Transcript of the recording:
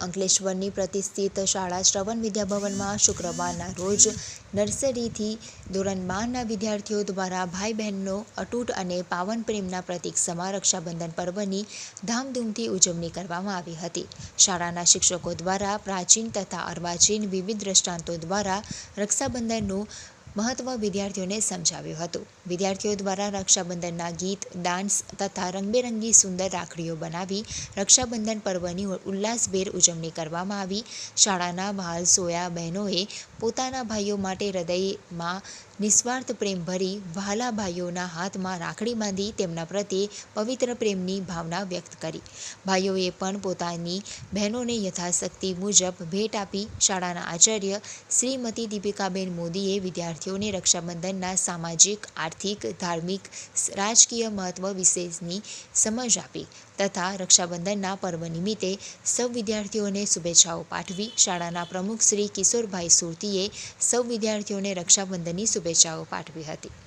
અંકલેશ્વરની પ્રતિષ્ઠિત શાળા શ્રવણ વિદ્યાભવનમાં શુક્રવારના રોજ નર્સરીથી ધોરણ બારના વિદ્યાર્થીઓ દ્વારા ભાઈ બહેનનો અતૂટ અને પાવન પ્રેમના પ્રતીક સમા રક્ષાબંધન પર્વની ધામધૂમથી ઉજવણી કરવામાં આવી હતી. શાળાના શિક્ષકો દ્વારા પ્રાચીન તથા અર્વાચીન વિવિધ દ્રષ્ટાંતો દ્વારા રક્ષાબંધનનું મહત્વ વિદ્યાર્થીઓને સમજાવ્યું હતું. વિદ્યાર્થીઓ દ્વારા રક્ષાબંધનના ગીત, ડાન્સ તથા રંગબેરંગી સુંદર રાખડીઓ બનાવી રક્ષાબંધન પર્વની ઉલ્લાસભેર ઉજવણી કરવામાં આવી. શાળાના વહાલસોયા બહેનોએ પોતાના ભાઈઓ માટે હૃદયમાં નિસ્વાર્થ પ્રેમ ભરી વહાલા ભાઈઓના હાથમાં રાખડી બાંધી તેમના પ્રત્યે પવિત્ર પ્રેમની ભાવના વ્યક્ત કરી. ભાઈઓએ પણ પોતાની બહેનોને યથાશક્તિ મુજબ ભેટ આપી શાળાના આચાર્ય શ્રીમતી દીપિકાબેન મોદીએ વિદ્યાર્થીઓને રક્ષાબંધનના સામાજિક, આર્થિક, ધાર્મિક, રાજકીય મહત્વ વિશેની સમજ આપી. તથા રક્ષાબંધનના પર્વ નિમિત્તે સૌ વિદ્યાર્થીઓને શુભેચ્છાઓ પાઠવી શાળાના પ્રમુખ શ્રી કિશોરભાઈ સુરતીએ સૌ વિદ્યાર્થીઓને રક્ષાબંધનની શુભેચ્છાઓ પાઠવી હતી.